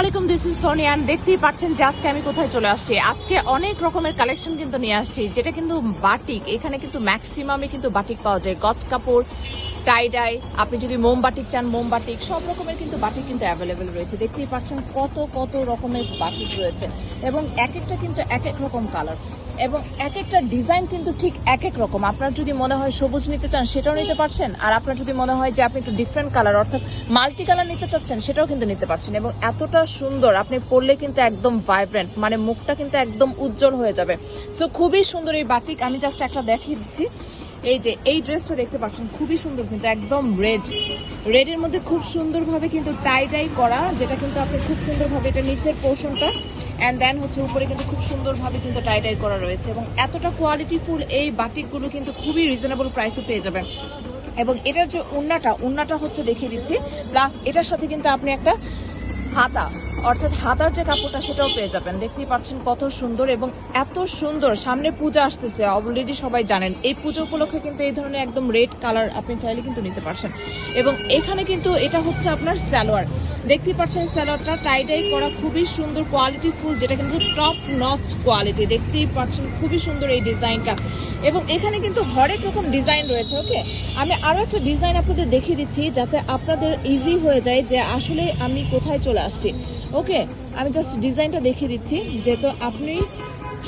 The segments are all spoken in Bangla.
আলাইকুম দিস ইজ সোনিয়ান দেখতেই পাচ্ছেন যে আজকে আমি কোথায় চলে আসছি। আজকে অনেক রকমের কালেকশন কিন্তু নিয়ে আসছি, যেটা কিন্তু বাটিক। এখানে কিন্তু ম্যাক্সিমামে কিন্তু বাটিক পাওয়া যায়। গজ কাপড় টাইডাই আপনি যদি মোমবাটিক চান মোমবাটিক সব রকমের কিন্তু বাটিক কিন্তু অ্যাভেলেবেল রয়েছে। দেখতেই পাচ্ছেন কত কত রকমের বাটিক রয়েছে। এবং এক একটা কিন্তু এক এক রকম কালার এবং এক একটা ডিজাইন কিন্তু ঠিক এক এক রকম। আপনার যদি মনে হয় সবুজ নিতে চান, সেটাও নিতে পারছেন। আর আপনার যদি মনে হয় যে আপনি একটু ডিফারেন্ট কালার অর্থাৎ মাল্টি কালার নিতে চাচ্ছেন, সেটাও কিন্তু নিতে পারছেন। এবং এতটা সুন্দর, আপনি পরলে কিন্তু একদম ভাইব্রেন্ট মানে মুখটা কিন্তু একদম উজ্জ্বল হয়ে যাবে। সো খুবই সুন্দর এই বাটিক আমি জাস্ট একটা দেখিয়ে দিচ্ছি। এই যে, এই ড্রেসটা দেখতে পাচ্ছেন, খুবই সুন্দর কিন্তু, একদম রেড রেডের মধ্যে খুব সুন্দরভাবে কিন্তু টাই টাই করা, যেটা কিন্তু আপনি খুব সুন্দরভাবে এটা নিচের পোর্শনটা অ্যান্ড দেন হচ্ছে উপরে কিন্তু খুব সুন্দরভাবে কিন্তু টাই টাই করা রয়েছে। এবং এতটা কোয়ালিটিফুল এই বাটিকগুলো কিন্তু খুবই রিজনেবল প্রাইসে পেয়ে যাবেন। এবং এটার যে উন্নাটা উন্নাটা হচ্ছে দেখিয়ে দিচ্ছি। প্লাস এটার সাথে কিন্তু আপনি একটা হাতা অর্থাৎ হাতার যে কাপড়টা সেটাও পেয়ে যাবেন। দেখতেই পাচ্ছেন কত সুন্দর এবং এত সুন্দর। সামনে পূজা আসতেছে অলরেডি সবাই জানেন। এই পুজো উপলক্ষে কিন্তু এই ধরনের একদম রেড কালার আপনি চাইলে কিন্তু নিতে পারছেন। এবং এখানে কিন্তু এটা হচ্ছে আপনার স্যালোয়ার দেখতেই পাচ্ছেন স্যালোয়ারটা টাইটাই করা খুবই সুন্দর কোয়ালিটি ফুল, যেটা কিন্তু টপ নচ কোয়ালিটি দেখতেই পাচ্ছেন খুবই সুন্দর এই ডিজাইনটা। এবং এখানে কিন্তু হরেক রকম ডিজাইন রয়েছে ওকে আমি আরও একটা ডিজাইন আপনাদের দেখিয়ে দিচ্ছি যাতে আপনাদের ইজি হয়ে যায় যে আসলে আমি কোথায় চলে আসছি। ওকে, আমি জাস্ট ডিজাইনটা দেখিয়ে দিচ্ছি, যেহেতু আপনি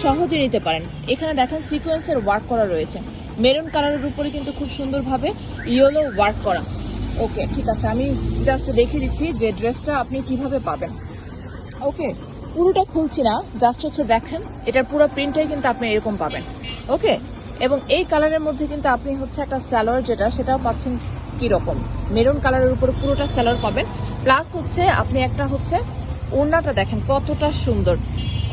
সহজে নিতে পারেন। এখানে দেখেন সিকোয়েন্সের ওয়ার্ক করা রয়েছে। মেরুন কালারের উপরে কিন্তু খুব সুন্দরভাবে ইয়েলো ওয়ার্ক করা। ওকে, ঠিক আছে, আমি জাস্ট দেখিয়ে দিচ্ছি যে ড্রেসটা আপনি কীভাবে পাবেন। ওকে, পুরোটা খুলছি না জাস্ট হচ্ছে দেখেন, এটার পুরো প্রিন্টটাই কিন্তু আপনি এরকম পাবেন। ওকে, এবং এই কালারের মধ্যে কিন্তু আপনি হচ্ছে একটা স্যালোয়ার যেটা, সেটাও পাচ্ছেন কি রকম মেরুন কালারের উপরে পুরোটা স্যালোয়ার পাবেন প্লাস হচ্ছে আপনি একটা হচ্ছে ওড়নাটা দেখেন কতটা সুন্দর।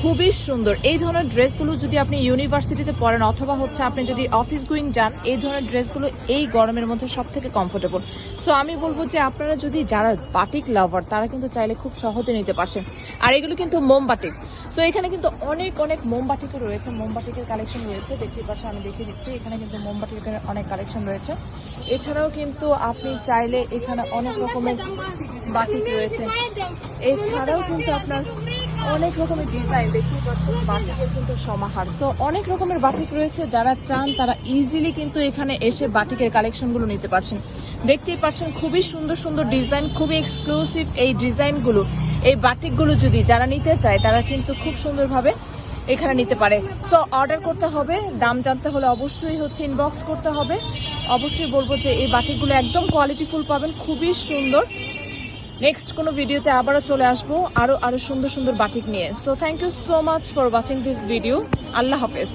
খুবই সুন্দর। এই ধরনের ড্রেসগুলো যদি আপনি ইউনিভার্সিটিতে পড়েন অথবা হচ্ছে আপনি যদি অফিস গোয়িং যান, এই ধরনের ড্রেসগুলো এই গরমের মধ্যে সব থেকে কমফোর্টেবল সো আমি বলব যে আপনারা যদি যারা বাটিক লাভার তারা কিন্তু চাইলে খুব সহজে নিতে পারছেন। আর এগুলো কিন্তু মোমবাটিক সো এখানে কিন্তু অনেক অনেক মোমবাটিকও রয়েছে। মোমবাটিকের কালেকশন রয়েছে। দেখতে পাচ্ছেন আমি দেখিয়ে দিচ্ছি। এখানে কিন্তু মোমবাটিকের অনেক কালেকশন রয়েছে। এছাড়াও কিন্তু আপনি চাইলে এখানে অনেক রকমের বাটিক রয়েছে। এছাড়াও কিন্তু আপনার অনেক রকমের ডিজাইন দেখতেই পাচ্ছেন, বাটিকের কিন্তু সমাহার। সো অনেক রকমের বাটিক রয়েছে, যারা চান তারা ইজিলি কিন্তু এখানে এসে বাটিকের কালেকশনগুলো নিতে পারছেন। দেখতেই পাচ্ছেন, খুবই সুন্দর সুন্দর ডিজাইন খুবই এক্সক্লুসিভ এই ডিজাইনগুলো এই বাটিকগুলো যদি যারা নিতে চায়, তারা কিন্তু খুব সুন্দরভাবে এখানে নিতে পারে। সো অর্ডার করতে হবে, দাম জানতে হলে অবশ্যই হচ্ছে ইনবক্স করতে হবে। অবশ্যই বলব যে এই বাটিকগুলো একদম কোয়ালিটিফুল পাবেন, খুবই সুন্দর। নেক্সট কোনো ভিডিওতে আবারও চলে আসব। আরও আরও সুন্দর সুন্দর বাটিক নিয়ে। So thank you so much for watching this video আল্লাহ হাফেজ।